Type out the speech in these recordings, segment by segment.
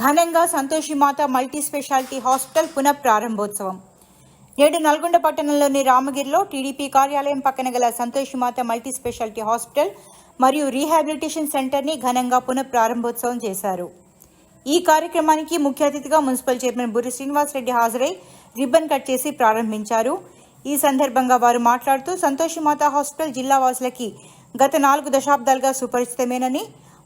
ఘనంగా Santoshi Mata multi speciality hospital పునః ప్రారంభోత్సవం నేడు నల్గొండ పట్టణంలోని రామగిరిలో టీడీపీ కార్యాలయం పక్కన గల సంతోషిమాత మల్టీ స్పెషాలిటీ హాస్పిటల్ మరియు రీహాబిలిటేషన్ సెంటర్ని ఘనంగా పునః ప్రారంభోత్సవం చేశారు. ఈ కార్యక్రమానికి ముఖ్య అతిథిగా మున్సిపల్ చైర్మన్ బుర్రి శ్రీనివాసరెడ్డి హాజరై రిబ్బన్ కట్ చేసి ప్రారంభించారు. ఈ సందర్భంగా వారు మాట్లాడుతూ సంతోషిమాత హాస్పిటల్ జిల్లా వాసులకి గత నాలుగు దశాబ్దాలుగా సుపరిచితమేనని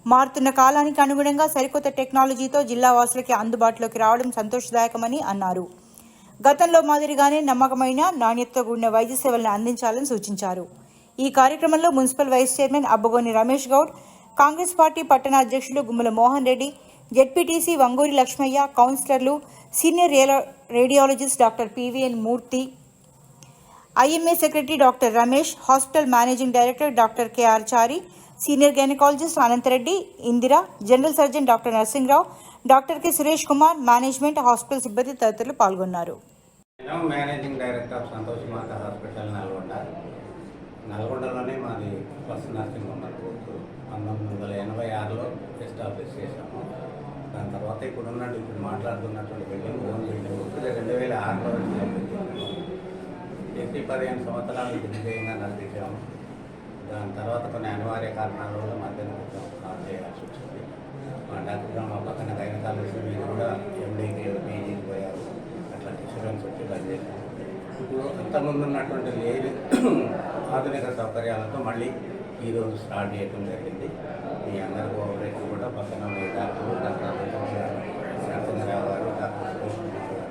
మారుతున్న కాలానికి అనుగుణంగా సరికొత్త టెక్నాలజీతో జిల్లా వాసులకి అందుబాటులోకి రావడం సంతోషదాయకమని అన్నారు. గతంలో మాదిరిగానే నమ్మకమైన నాణ్యతతో కూడిన వైద్య సేవలను అందించాలని సూచించారు. ఈ కార్యక్రమంలో municipal vice chairman Abbagoni Ramesh Goud Congress party పట్టణ అధ్యక్షులు గుమ్మల మోహన్ రెడ్డి జెడ్పీటీసీ వంగూరి లక్ష్మయ్య కౌన్సిలర్లు senior రేలో- radiologist doctor PVN Murthy IMA secretary doctor Ramesh hospital managing director doctor KR Chari senior gynaecologist Anantareddy Indira general surgeon doctor Narasimharao doctor K Suresh Kumar management hospital సిబ్బంది తదితరులు పాల్గొన్నారు. నేను managing director of Santosh Mata hospital Nalgonda. నల్గొండలోనే మాది first nursing home course పంతొమ్మిది వందల ఎనభై ఆరులో establish చేశాము. దాని తర్వాత ఇప్పుడు ఉన్నట్టు ఇప్పుడు మాట్లాడుతున్నటువంటి బిల్డింగ్ ఓన్ బిల్డింగ్. రెండు వేల ఆరులో వచ్చిన చేసి పదిహేను సంవత్సరాలు దిగ్విజయంగా నడిపించాము దాని తర్వాత కొన్ని అనివార్య కారణాల వల్ల మధ్యన కొంచెం స్టాప్ చేయాల్సి వచ్చింది. మా డాక్టర్ మా పక్కన గైనకాలజీ మీరు కూడా ఎండీకి పీజీకి పోయారు. అట్లా ఇన్సూరెన్స్ వచ్చి బంద్ ఇప్పుడు అంతకుముందు ఉన్నటువంటి లేని ఆధునిక సౌకర్యాలతో మళ్ళీ ఈరోజు స్టార్ట్ చేయడం జరిగింది. మీ అందరి కోఆపరేషన్ కూడా పక్కన మీ డాక్టర్ డాక్టర్ నరసింహరావు గారు డాక్టర్ సురేష్ కుమార్ గారు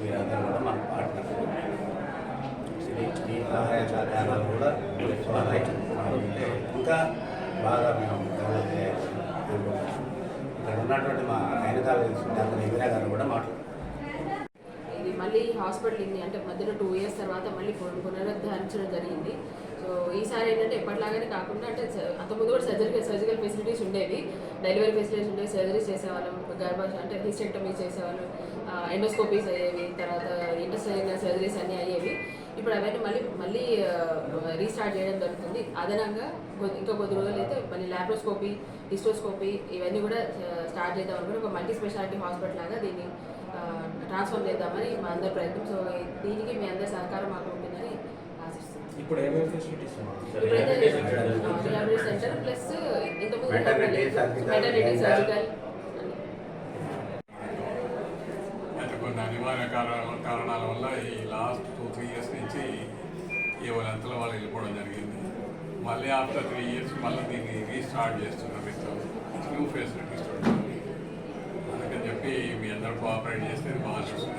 వీరందరూ కూడా మాకు పార్ట్నర్స్ శ్రీ కూడా తీసుకోవాలి ఇంకా బాగా మేము డెవలప్ ఇక్కడ ఉన్నటువంటి మా గైనకాలజిస్ట్ డాక్టర్ ఇందిరా గారు కూడా మాట్లాడుతున్నారు ఇది మళ్ళీ హాస్పిటల్ ఇది అంటే మధ్యలో టూ ఇయర్స్ తర్వాత మళ్ళీ పునరుద్ధరించడం జరిగింది. సో ఈసారి ఏంటంటే ఎప్పటిలాగానే కాకుండా అంటే అంతకుముందు కూడా సర్జరీ సర్జికల్ ఫెసిలిటీస్ ఉండేవి. డెలివరీ ఫెసిలిటీస్ ఉండేవి. సర్జరీస్ చేసేవాళ్ళం. గర్భాశ అంటే హిస్టెక్టమీ చేసేవాళ్ళం. ఎండోస్కోపీస్ అయ్యేవి. తర్వాత ఇంటర్స్టైల్ సర్జరీస్ అన్నీ అయ్యేవి. ఇప్పుడు అవన్నీ మళ్ళీ మళ్ళీ రీస్టార్ట్ చేయడం జరుగుతుంది. అదనంగా కొద్ది- ఇంకా కొద్ది రోజులు అయితే మళ్ళీ ల్యాప్రోస్కోపీ హిస్టోస్కోపీ ఇవన్నీ కూడా స్టార్ట్ చేద్దాం అనుకుని ఒక మల్టీ స్పెషాలిటీ హాస్పిటల్ లాగా దీన్ని ట్రాన్స్ఫర్ చేద్దామని మా అందరి ప్రయత్నం. సో దీనికి మీ అందరి సహకారం మాకు ఉంటుందని ఆశిస్తున్నాం ఇప్పుడు ఏమేమి ఫెసిలిటీస్ సెంటర్ ప్లస్ ఇంతకుముందు మెటర్నిటీ. సర్జికల్ అయితే కొన్ని అనివార్య కారణాల కారణాల వల్ల ఈ లాస్ట్ టూ త్రీ ఇయర్స్ నుంచి ఎవరంతలో వాళ్ళు వెళ్ళిపోవడం జరిగింది. మళ్ళీ ఆఫ్టర్ త్రీ ఇయర్స్ మళ్ళీ దీన్ని రీస్టార్ట్ చేస్తున్నారు ఇస్తాం న్యూ ఫెసిలిటీస్ అందుకని చెప్పి మీ అందరూ కోఆపరేట్ చేస్తే బాగా చూస్తుంది